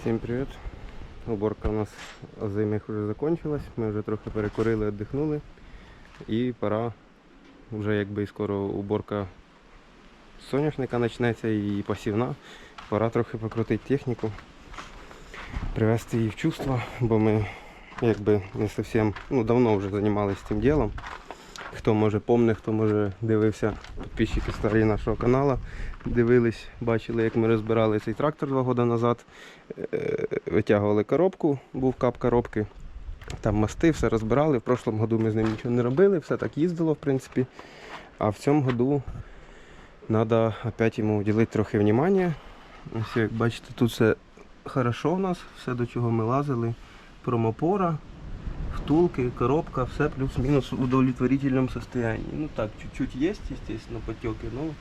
Всім привіт. Уборка у нас озимих вже закончилась. Ми вже трохи перекурили, віддихнули. І пора вже якби і скоро уборка соняшника почнеться і посівна. Пора трохи покрутити техніку, привести її в чувство, бо ми якби не зовсім ну, давно вже займалися цим ділом. Хто може помне, хто може дивився, підписчики старі нашого каналу, дивились, бачили, як ми розбирали цей трактор два роки назад. Е, Витягували коробку, був кап коробки, там мости, все розбирали. В прошлому году ми з ним нічого не робили, все так їздило, в принципі. А в цьому году треба опять йому уділити трохи внимання. Ось як бачите, тут все хорошо у нас, все до чого ми лазили. Промопора, втулки, коробка, все плюс-мінус в удовлетворительном состоянии. Ну так, чуть-чуть есть, естественно, потеки, но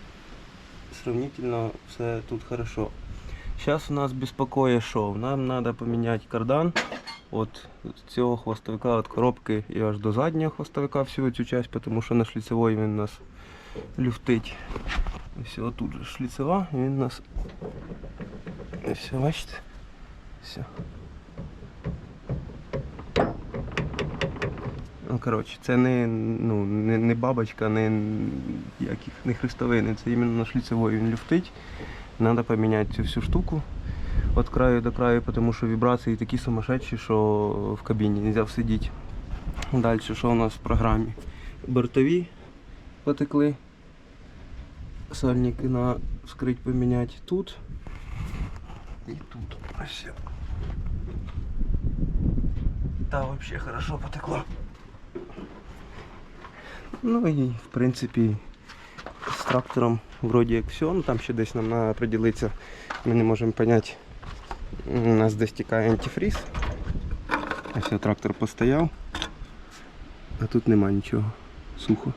сравнительно все тут хорошо. Сейчас у нас беспокоит шоу. Нам надо поменять кардан от цього хвостовика, от коробки і аж до заднього хвостовика всю цю часть, тому що на шліцевій він нас люфтить. Все, тут же шліцева, він нас. Все, бачите? Все. Ну, коротше, це не, ну, не, не бабочка, не, яких, не хрестовини, це іменно на шліцевої він люфтить. Треба поміняти цю всю штуку від краю до краю, тому що вібрації такі сумасшедші, що в кабіні не можна всидіти. Далі, що у нас в програмі? Бортові потекли. Сальники на вскрить поміняти тут. І тут. Ось. Та взагалі хорошо потекла. Ну і в принципі з трактором вроді як все, ну там ще десь нам треба приділитися. Ми не можемо зрозуміти. У нас десь тікає антифріз. Ось трактор постояв, а тут нема нічого. Сухо.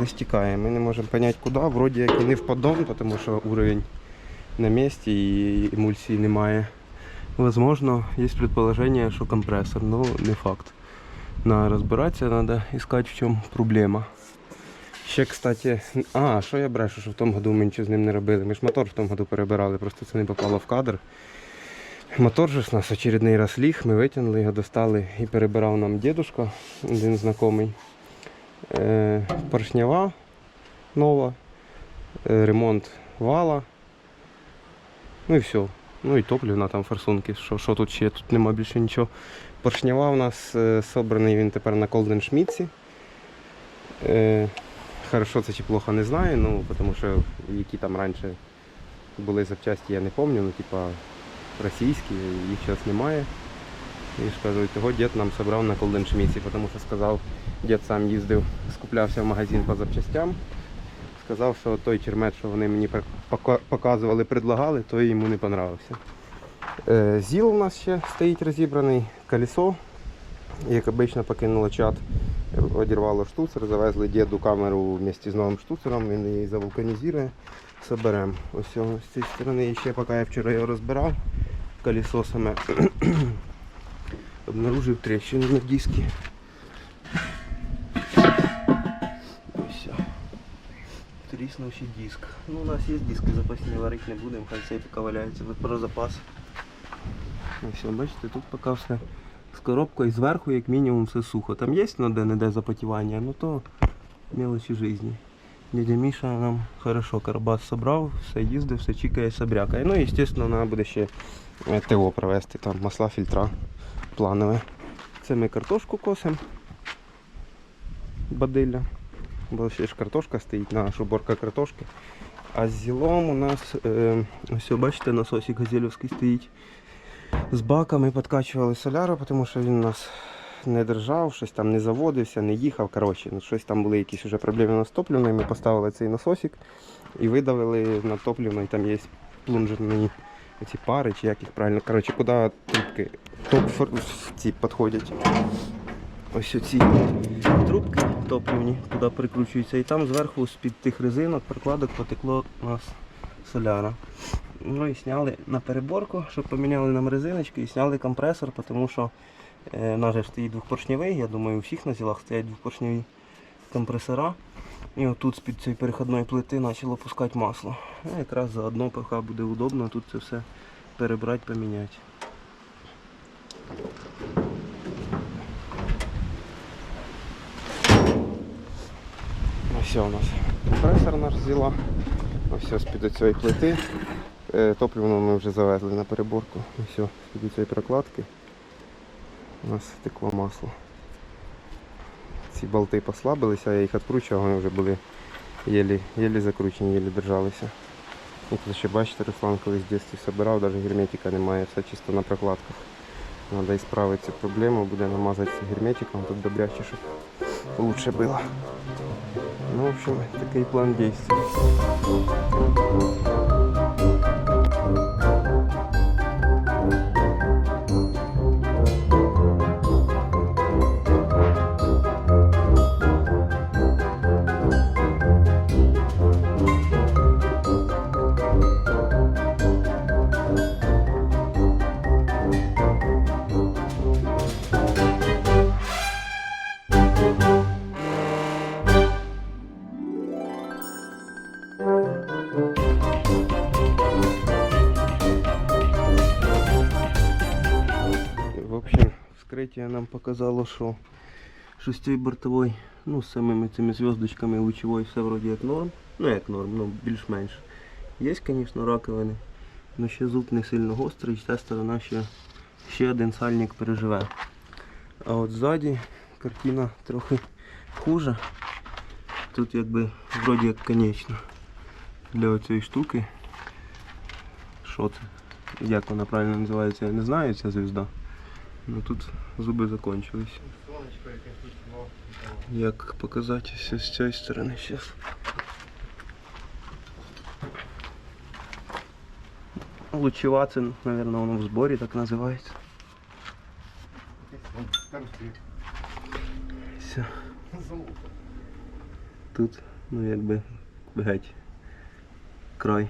Десь тікає. Ми не можемо зрозуміти куди. Вроді як і не в поддон, тому що уровень на місці і емульсії немає. Возможно, є предположение, що компресор, але не факт. Надо розбиратися, треба искать в чому проблема. Ще, кстати, а, що я брешу, що в тому году ми нічого з ним не робили. Ми ж мотор в тому году перебирали, просто це не попало в кадр. Мотор же ж нас очередний раз ліг, ми витягнули його, достали і перебирав нам дідушка, один знайомий. Е, поршнява нова, е, ремонт вала. Ну і все. Ну і топлівна там форсунки. Що, що тут ще? Тут нема більше нічого. Поршнява у нас е, собраний він тепер на Колден Шмітці. Е, хорошо це чи плохо не знаю, ну, тому що які там раніше були запчасті, я не пам'ятаю, ну типа російські, їх зараз немає. І ж кажу, і того дід нам собрав на Колден Шмітці, тому що сказав, дід сам їздив, скуплявся в магазин по запчастям. Сказав, що той чермет, що вони мені показували, предлагали, той йому не понравився. Е, Зіл у нас ще стоїть розібраний, колесо, як обично покинуло чат, одірвало штуцер, завезли діду камеру вместе з новим штуцером, він її завулканізує, соберемо. Ось з цієї сторони, ще поки я вчора його розбирав, колесо саме обнаружив тріщину на дискі. Ось. Тріснув ще диск. Ну, у нас є диски запасні, варити не будемо, хай цей поки валяється про запас. Ось, бачите, тут поки все з коробкою зверху, як мінімум, все сухо. Там є ну, де-не-де запотівання, ну то мелочі житті. Дядя Міша нам хорошо карбас собрав, все їздив, все чікає, собрякає. Ну і звісно, треба буде ще е, ТО провести, там масла, фільтра планове. Це ми картошку косимо. Бадилля. Бо ще ж картошка стоїть, наша уборка картошки. А з зілом у нас, е, ось бачите, насосик газельовський стоїть. З баками підкачували соляру, тому що він у нас не держав, щось там не заводився, не їхав. Коротше, ну, щось там були якісь вже проблеми на топливною. Ми поставили цей насосик і видавили на топливної, там є плунжерні ці пари, чи як їх правильно. Коротше, куди трубки топ ці підходять. Ось оці трубки топливні, туди прикручуються. І там зверху з-під тих резинок, прикладок потекло у нас соляра. Ну і зняли на переборку, щоб поміняли нам резиночки і зняли компресор, тому що е, же стоїть двохпоршневий, я думаю, у всіх на зілах стоять двохпоршневі компресора. І отут з-під цієї переходної плити почало пускати масло. Ну, якраз заодно поки буде удобно тут це все перебрати, поміняти. Все у нас компресор наш взяла. Ну все, з-під цієї плити. Е, Топливно ми вже завезли на переборку. Все, з-під цієї прокладки у нас текло масло. Ці болти послабилися, я їх відкручував, вони вже були єлі, єлі закручені, єлі держалися. І тут ще бачите, Руслан колись в дитинстві собирав, навіть герметика немає, все чисто на прокладках. Треба і цю проблему, буде намазати герметиком, тут добряче, щоб лучше було. Ну, в общем, такий план действий. В нам показало, що шестей бортовой, ну, з самими цими зв'язочками лучовой все вроді як норм. Ну як норм, ну більш-менш. Є, звісно, раковини, але ще зуб не сильно гострий, ця сторона ще, ще один сальник переживе. А от ззаді картина трохи хуже. Тут якби вроді як конечно. Для цієї штуки. Що це? Як вона правильно називається, я не знаю, ця звізда. Ну тут зуби закончились. Як показати все з цієї сторони зараз. Лучева це, мабуть, воно в зборі так називається. Все. Тут, ну якби геть. Край.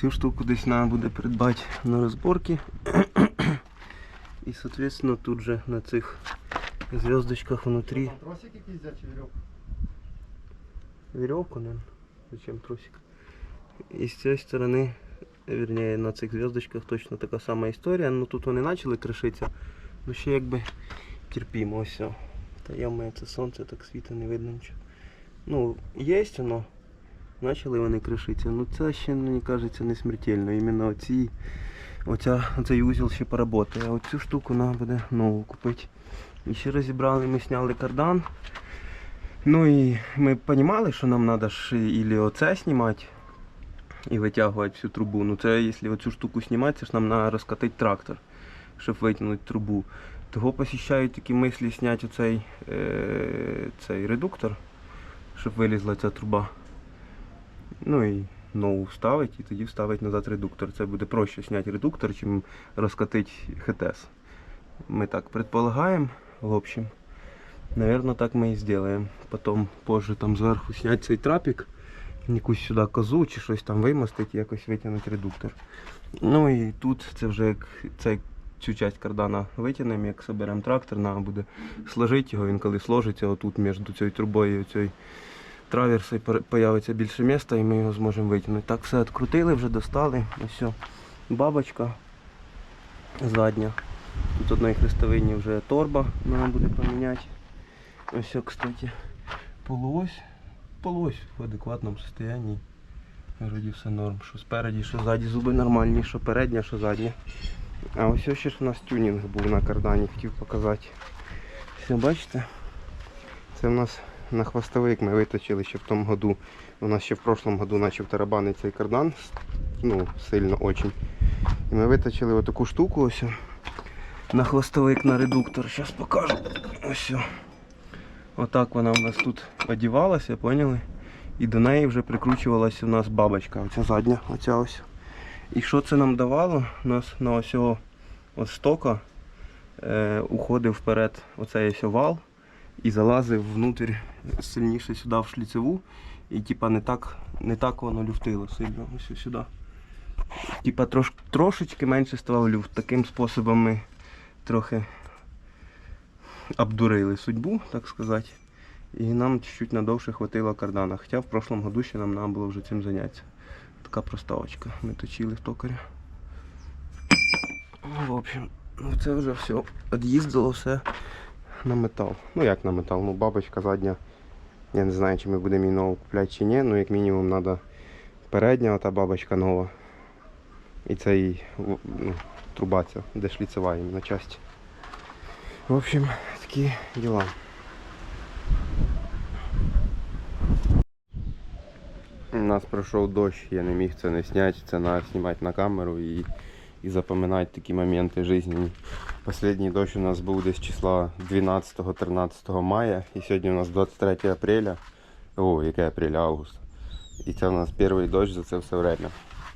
Цю штуку десь треба буде придбати на розборки. І, соответственно, тут же на цих зв'язочках внутрі Там тросик якийсь взяти чи вірьовку? веревку, наверное. Зачем тросик? И с цієї сторони, вернее, на цих зв'язочках точно така сама історія. Ну тут вони почали кришитися. Ну ще якби терпімо, ось. все. Та я це сонце так світа не видно нічого. Ну, є воно. Почали вони кришитися. Ну це ще, мені кажеться, не смертельно. Іменно оці, оця, оцей узел ще поработає. А оцю штуку треба буде нову купити. І ще розібрали, ми зняли кардан. Ну і ми розуміли, що нам треба ж і оце знімати і витягувати всю трубу. Ну це якщо оцю штуку знімати, це ж нам треба розкатити трактор, щоб витягнути трубу. Того посіщають такі мислі зняти оцей е, цей редуктор, щоб вилізла ця труба. Ну і нову вставити і тоді вставити назад редуктор. Це буде проще зняти редуктор, чим розкатити ХТС. Ми так предполагаємо, в общем. Наверное, так мы и сделаем. Потом позже там зверху снять цей трапик, якусь сюди козу чи щось там вимостити, якось витягнути редуктор. Ну і тут це вже як цей, цю часть кардана витягнемо, як соберемо трактор, треба буде сложити його, він коли сложиться отут між цією трубою і цією траверсою пер- появиться більше місця і ми його зможемо витягнути. Так все відкрутили, вже достали. Ось. Бабочка задня. Тут одної хрестовині вже торба, треба буде поміняти. Ось, кстати, полуось. Полуось в адекватному состоянии. Вроді все норм. Що спереді, що ззаді зуби нормальні, що передня, що задня. А ось ще ж у нас тюнінг був на кардані, хотів показати. Все, бачите? Це у нас на хвостовик ми виточили ще в тому году. У нас ще в прошлому году почав тарабанити цей кардан. Ну, сильно очень. І ми виточили отаку штуку ось на хвостовик на редуктор. Зараз покажу. Ось. Отак вона у нас тут одівалася, поняли? І до неї вже прикручувалася у нас бабочка, оця задня, оця ось. І що це нам давало? У нас на ось ось стока е, уходив вперед оцей ось вал і залазив внутрь сильніше сюди в шліцеву. І типа не так, не так воно люфтило сильно ось сюди. Типа трош, трошечки менше ставав люфт. Таким способом ми трохи обдурили судьбу, так сказати. І нам чуть-чуть надовше хватило кардана. Хоча в прошлом году ще нам треба було вже цим зайнятися. Така проставочка. Ми точили в токаря. Ну, В общем, ну це вже все. Від'їздило все на метал. Ну як на метал? Ну бабочка задня. Я не знаю, чи ми будемо її нову купляти чи ні. Ну як мінімум треба передня ота бабочка нова. І це її ну, труба ця, де шліцева іменно часть. В общем, такі діла. У нас пройшов дощ, я не міг це не зняти, це треба знімати на камеру і, і запам'ятати такі моменти життєві. Последній дощ у нас був десь числа 12-13 мая, і сьогодні у нас 23 апреля. О, яке апреля, август. І це у нас перший дощ за це все время.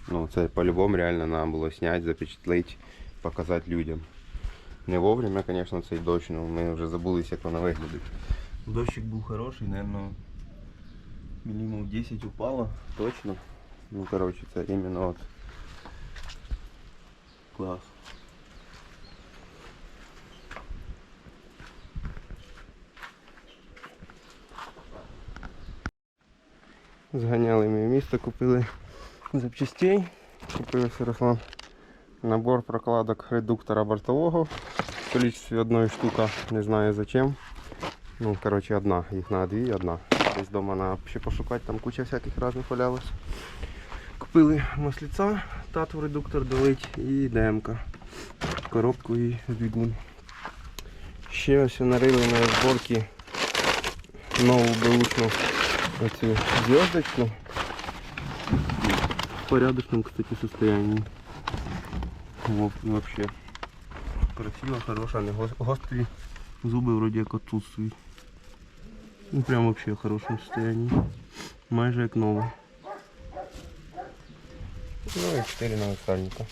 Ну, це по-любому реально треба було зняти, запечатлити, показати людям. Не вовремя, звісно, цей дощ, але ми вже забулися, як воно виглядить. Дощик був хороший, мабуть, мінімум 10 упало, точно. Ну, коротше, це іменно от клас. Зганяли ми в місто, купили запчастей. Купив Руслан набор прокладок редуктора бортового. В количестві одної штука, не знаю зачем. Ну, коротше, одна, їх на дві, одна. Десь вдома треба ще пошукати, там куча всяких різних валялось. Купили масліця, тату редуктор долить і ДМК. Коробку і двигун. Ще ось нарили на розборки нову беушну оцю звездочку. В порядочном, кстати, состоянии. Вот, вообще. Красиво, хорошая, не гос- гострые зубы вроде как отсутствуют. Ну прям вообще в хорошем состоянии. Майже як нове. Ну і 4 нових сальника.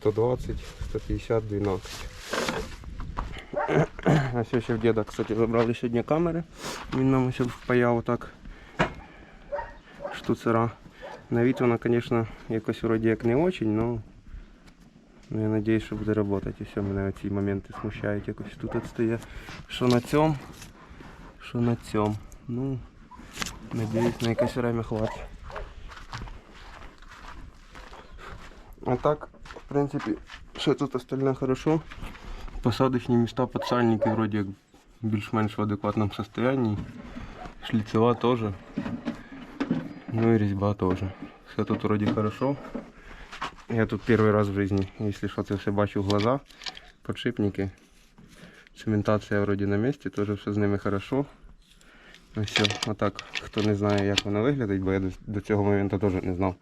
120, 150, 12. А все ще в деда, кстати, забрали сьогодні камери. Він нам ось впаяв отак штуцера. На вид вона, конечно, якось вроді як не очень, но ну, я надіюсь, що буде працювати. І все, мене ці моменти смущають якось тут от стає. Що на цьому, що на цьому. Ну, надіюсь, на якесь время хватить. А так, в принципі, все тут остальне хорошо. Посадочні міста подсальники вроді як більш-менш в адекватному состоянии. Шліцева теж. Ну и резьба тоже. Все тут вроде хорошо. Я тут первый раз в жизни, если что, це все бачу в глаза. Подшипники. Цементація вроде на месте, тоже все з ними хорошо. Ну все, отак, хто не знає, як вона виглядить, бо я до, цього моменту теж не знав.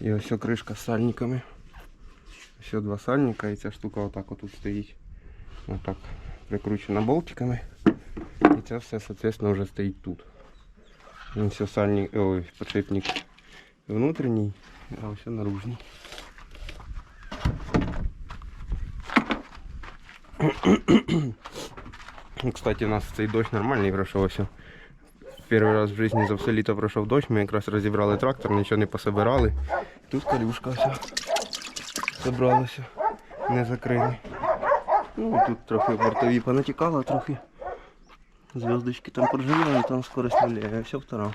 І ось кришка з сальниками. Все два сальника і ця штука отак отут стоїть. Отак прикручена болтиками. І це все, соответственно, вже стоїть тут. Він все сальник, ой, подшипник внутренний, а все наружний. Ну, Кстати, у нас цей дощ нормальний пройшов все. Перший раз в житті за все літо пройшов дощ, ми якраз розібрали трактор, нічого не пособирали. Тут калюшка вся зібралася, не закрили. Ну, тут трохи бортові понатікало, трохи. Звездочки там поржавіли, там скорость нуля, а все втора.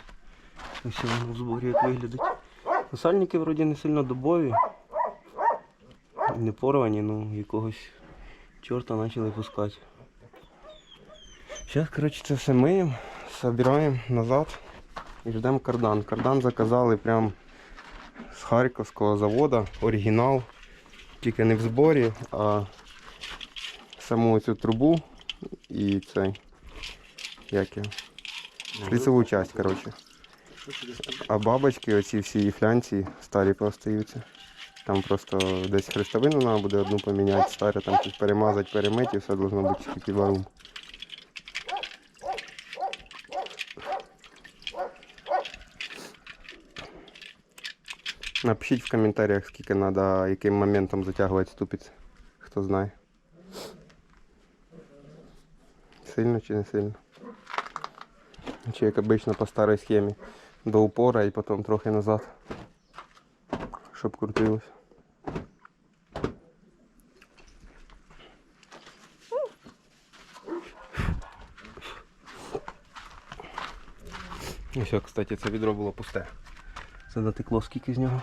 Ось воно в зборі як виглядить. Сальники вроді не сильно добові. Не порвані, ну якогось чорта почали пускати. Зараз, коротше, це все миємо, збираємо назад і ждемо кардан. Кардан заказали прям з Харківського заводу, оригінал. Тільки не в зборі, а саму цю трубу і цей. Як його? Шліцеву часть, коротше. А бабочки, оці всі і флянці старі постаються. Там просто десь хрестовину треба буде одну поміняти, старе там щось перемазати, перемити, і все должно бути тільки варум. Напишіть в коментарях, скільки треба, яким моментом затягувати ступиці. Хто знає. сильно, чи не сильно. Чи як обично по старій схемі до упора і потім трохи назад, щоб крутилось. І все, кстати, це відро було пусте. Це натекло скільки з нього?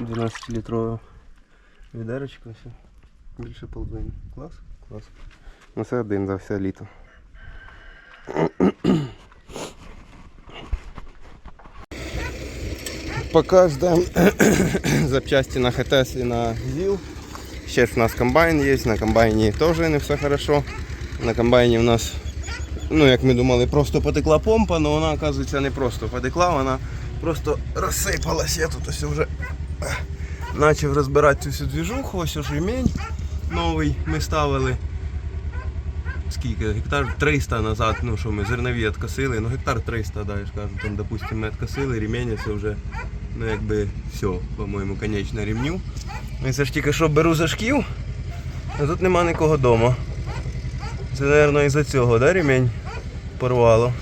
12-літрове відерочко. Більше половини. Клас? Клас. Ну це один за все літо. Поки ждемо запчасті на ХТС і на. Ще ж у нас комбайн є, на комбайні теж не все хорошо. На комбайні у нас, ну як ми думали, просто потекла помпа, але вона, оказується, не просто потекла, вона просто розсипалась. Я тут ось вже почав розбирати цю всю двіжуху, ось ремінь новий ми ставили. Скільки? Гектар 300 назад, ну що ми зернові відкосили, ну гектар 300, да, я ж кажу, там, допустим, ми відкосили, ремінь це вже, ну якби все, по-моєму, конечно, ремню. Ну, це ж тільки що беру за шків, а тут нема нікого вдома. Це, мабуть, із-за цього, да, ремінь порвало.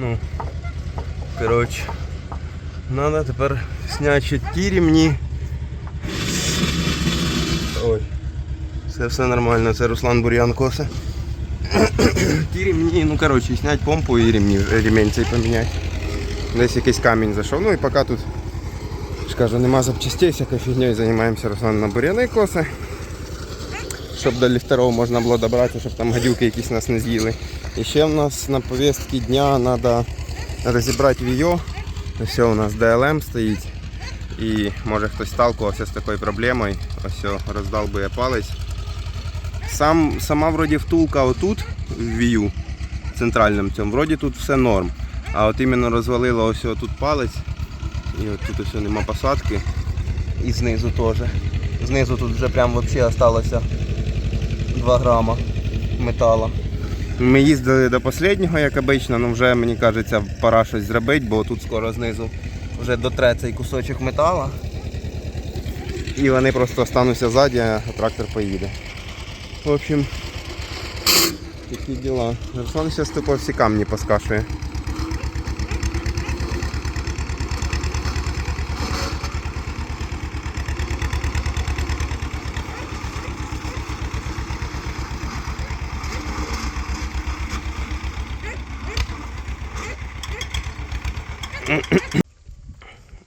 Ну, коротше, треба тепер зняти ті ремні. Ой. Це все нормально, це Руслан Бур'ян косе. Ті ремні, ну коротше, зняти помпу і ремні, ремень цей поміняти. Десь якийсь камінь зайшов. Ну і поки тут ж нема запчастей, всякою фігньою займаємося Руслан на бур'яни коси. Щоб до ліфтеров можна було добратися, щоб там гадюки якісь нас не з'їли. І ще в нас на повістці дня треба розібрати віо. Ось у нас ДЛМ стоїть. І може хтось сталкувався з такою проблемою. Ось о, роздалбує палець. Сам, сама вроді втулка отут в вію центральному цьому, вроді тут все норм. А от іменно розвалило ось тут палець. І от тут ось нема посадки. І знизу теж. Знизу тут вже прям взагалі залишилося 2 грама металу. Ми їздили до останнього, як обично, але вже мені кажеться, пора щось зробити, бо тут скоро знизу вже дотре цей кусочок металу. І вони просто остануться ззаді, а трактор поїде. В общем, такі діла. Руслан зараз тупо всі камні поскашує.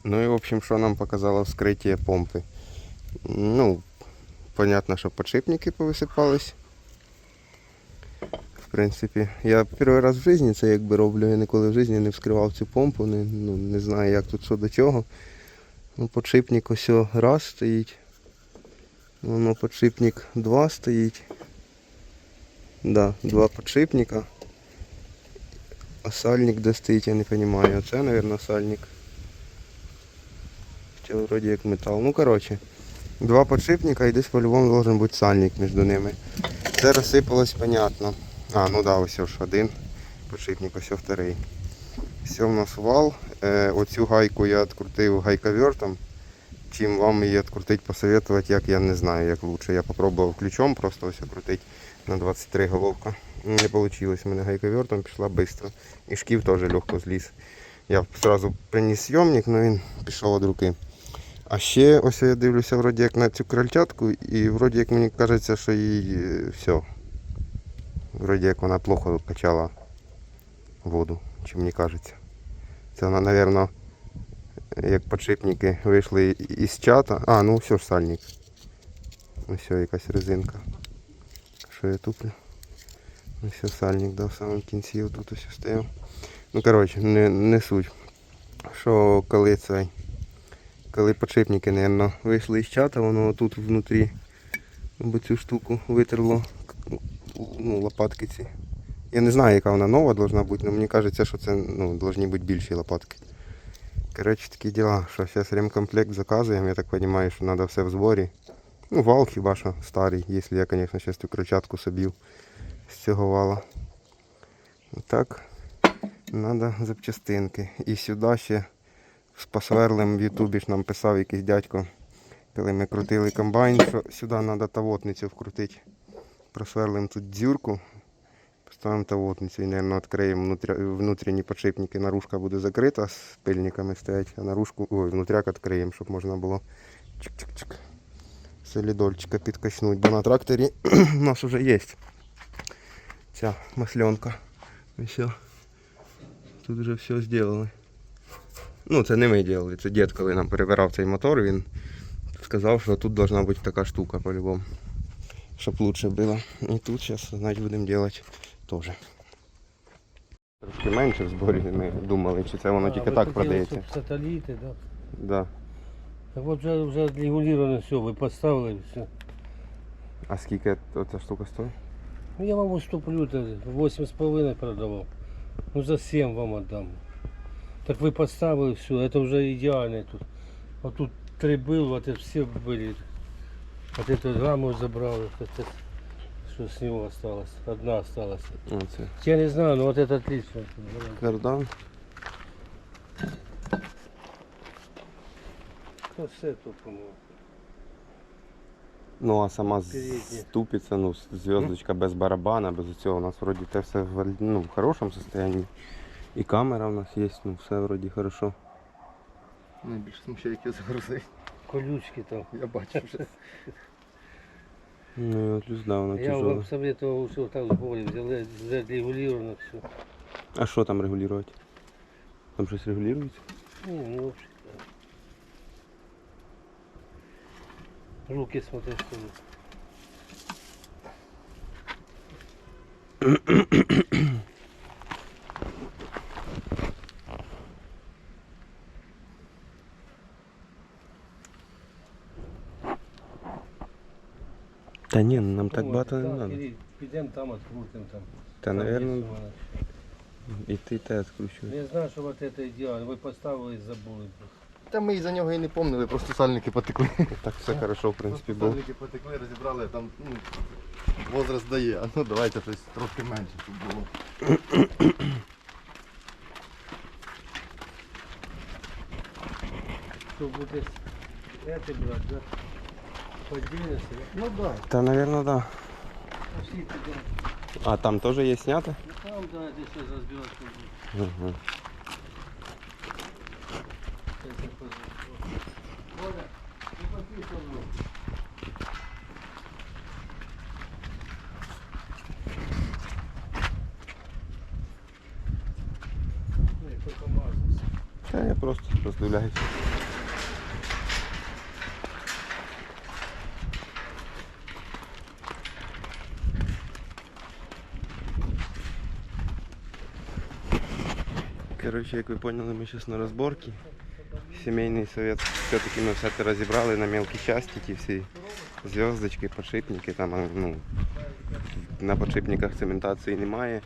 Ну и в общем, что нам показало вскрытие помпы. Ну, понятно, що подшипники повисипались. В принципі, я перший раз в житті це якби роблю, я ніколи в житті не вскривав цю помпу, не, ну, не знаю як тут що до чого. Ну, подшипник ось раз стоїть. Воно подшипник два стоїть. Да, два подшипника. А сальник де стоїть, я не розумію. Оце, мабуть, сальник. Хоча вроді як метал. Ну коротше. Два подшипника і десь по-любому должен бути сальник між ними. Це розсипалось, понятно. А, ну да, ось ж один подшипник, ось вторий. Все в нас вал. Е, оцю гайку я відкрутив гайковертом. Чим вам її відкрутити, посоветувати, як я не знаю, як лучше. Я попробував ключом, просто ось крутити на 23 головка. Не вийшло, у мене гайковертом пішла швидко. І шків теж легко зліз. Я одразу приніс зйомник, але він пішов від руки. А ще ось я дивлюся вроді як на цю крольчатку і вроді як мені кажеться, що їй е, все. Вроді як вона плохо качала воду, чи мені кажеться. Це вона, мабуть, як подшипники вийшли із чата. А, ну все ж сальник. Ось все, якась резинка. Що я туплю? Ось все сальник, да, в самому кінці отут ось стояв. Ну коротше, не, не суть. Що коли цей коли подшипники, мабуть, вийшли із чата, воно тут внутрі бо цю штуку витерло ну, лопатки ці. Я не знаю, яка вона нова должна бути, але мені кажеться, що це ну, повинні бути більші лопатки. Коротше, такі діла, що зараз ремкомплект заказуємо, я так розумію, що треба все в зборі. Ну, вал хіба що старий, якщо я, звісно, зараз цю кричатку соб'ю з цього вала. Так, треба запчастинки. І сюди ще з посверлим в Ютубі ж нам писав якийсь дядько, коли ми крутили комбайн, що сюди треба тавотницю вкрутити. Просверлим тут дзюрку, поставимо тавотницю і, мабуть, відкриємо внутрішні подшипники. Наружка буде закрита з пильниками стоять, а наружку, ой, внутряк відкриємо, щоб можна було чик-чик-чик. Солідольчика підкачнути, бо на тракторі у нас вже є ця масленка. І все. Тут вже все зробили. Ну, це не ми робили, це дід, коли нам перебирав цей мотор, він сказав, що тут должна бути така штука по-любому. Щоб лучше було. І тут зараз, значить, будемо робити теж. Трошки менше в зборі ми думали, чи це воно тільки так продається. Сателіти, да. Да. Так от вже, вже регулировано все, ви поставили і все. А скільки ця штука стоїть? Ну я вам уступлю, 8,5 продавав. Ну за 7 вам отдам. Так ви поставили все, це вже ідеально тут. Вот тут три было, вот это все были. Вот эту раму забрал, вот это, что с него осталось. Одна осталась. Оце. Я не знаю, но вот это отлично. Кардан. Ну, все тут, по-моему. Ну а сама ступиця, ну, зв'язочка без барабана, без цього. У нас вроді те все в, ну, в хорошому состоянии. І камера у нас є, ну все вроді хорошо. Найбільше смущає, як я загрузив. Колючки там. Я бачу вже. Ну, і от люзда, воно Я тяжеле. вам советовал, что так помню, взяли, зарегулировано все. А що там регулювати? Там щось регулюється? Ну, ну, вообще. Руки смотри, что ли. Та ні, ну, нам так багато не там треба. Підемо там открутим там. Та, мене. і ти те скручуєш. Я знаю, що вот это ідеально. Ви поставили і забули. Та ми і за нього і не помнили, просто сальники потекли. Так все хорошо, в принципі, було. Сальники потекли, розібрали, там ну, возраст дає. А ну давайте щось трохи менше, щоб було. Що буде це брати, да? Поділися. Ну так. Та, наверное, да. Пошли туди. А там теж є снято? Ну там, да, здесь все разбираться будет. Угу. Сейчас я позову. Оля, ты попей со мной. Ну, и только мазался. Та я просто роздивляюся. Короче, як ви поняли, ми зараз на розборці. Сімейний совет. Все-таки ми все це розібрали на мелкі часті, ті всі зв'язочки, подшипники. Там, ну, на подшипниках цементації немає.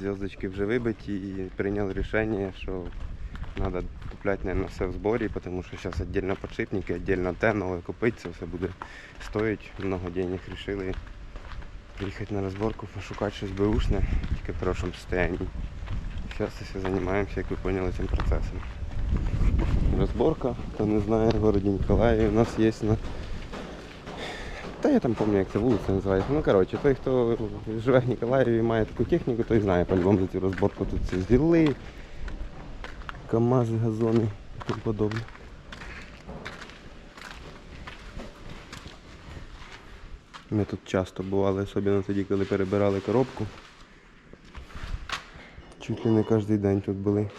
Зв'язочки вже вибиті і прийняли рішення, що Надо куплять, наверное, все в сборе, потому что сейчас отдельно подшипники, отдельно те, новое купить, це все буде стоїть много денег. Решили їхати на розборку, пошукати щось бэушне, тільки в хорошому состоянии. Все займаємося, як ви поняли, цим процесом. Розборка, хто не знає, в городі Ніколаєві у нас є на. Та я там пам'ятаю, як це вулиця називається. Ну коротше, той, хто живе в Ніколаєві і має таку техніку, той знає по-любому цю розборку. Тут це зіли, КАМАЗи, газони і тому подобне. Ми тут часто бували, особливо тоді, коли перебирали коробку. Чуть ли не кожен день тут були.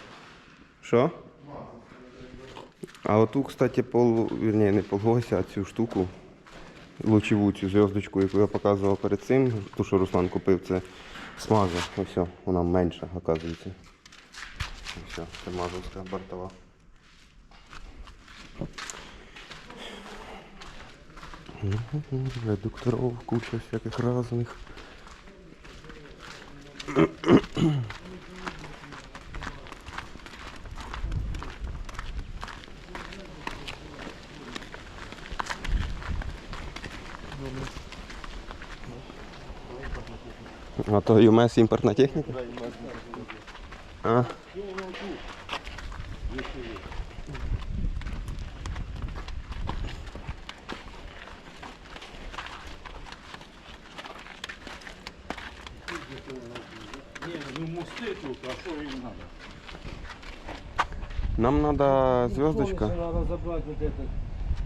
Що? А оту, кстати, пол, вірні, не полгося, а цю штуку, лучеву цю зв'язочку, яку я показував перед цим, ту, що Руслан купив, це смаза. Ось, о, вона менша, оказується. Все, це мазовська бортова. Редукторов, куча всяких разных. А то ЮМС імпортна техніка? А? Не, ну мосты тут, а что им надо? Нам надо звездочка. Надо разобрать вот это,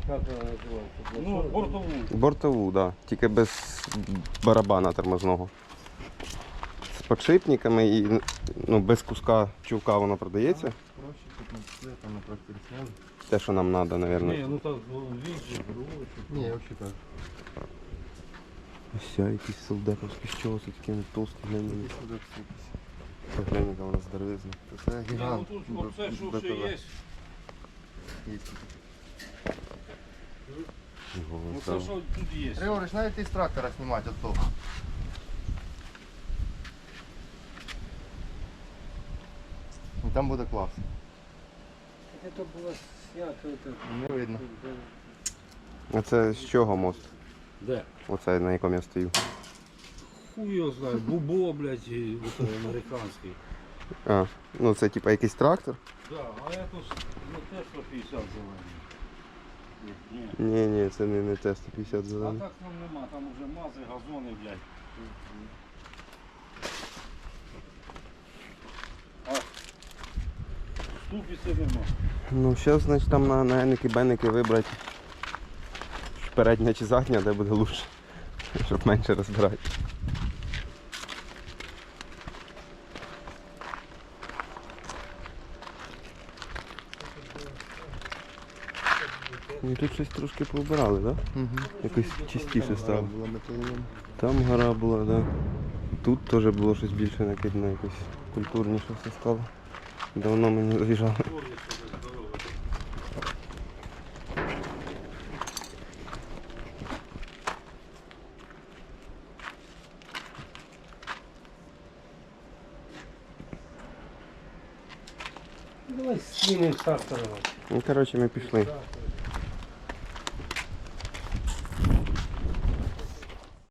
как она называется? Ну, бортову. Бортову, да. Тільки без барабана тормозного. З подшипниками і ну, без куска чулка воно продається. Все. Те, що нам треба, мабуть. Не, ну так, ну. Ні, взагалі так. Ось ця якісь солдатовські щоси, такі вони толсті, глянь. Глянь, яка вона здоровезна. Це Не, ну гігант. оце, що БТВ. ще є. Ого, Ну це- це що тут є. Григорич, навіть із трактора знімати от того. І там буде клас. Это было снято, это... Не видно. А це з чого мост? Да. Оце на якому я стою. Хуй його знає, бубо, блядь, і отой американський. А, ну це типа якийсь трактор? Да, а это ж не те, що 50 зелений. Ні. Ні, це не, не Т-150 А зелений. так там нема, там уже мази, газони, блядь. А ступиці нема. Ну, зараз, значить, там на наявники бенники вибрати. чи Передня чи задня, де буде лучше. Щоб менше розбирати. Ну, тут щось трошки поубирали, так? Да? Угу. Якось чистіше стало. Була. Там гора була, так. Да. Тут теж було щось більше накидно, якось культурніше все стало. Давно ми не заїжджали. Давай знімемо трактора. Ну, коротше, ми пішли.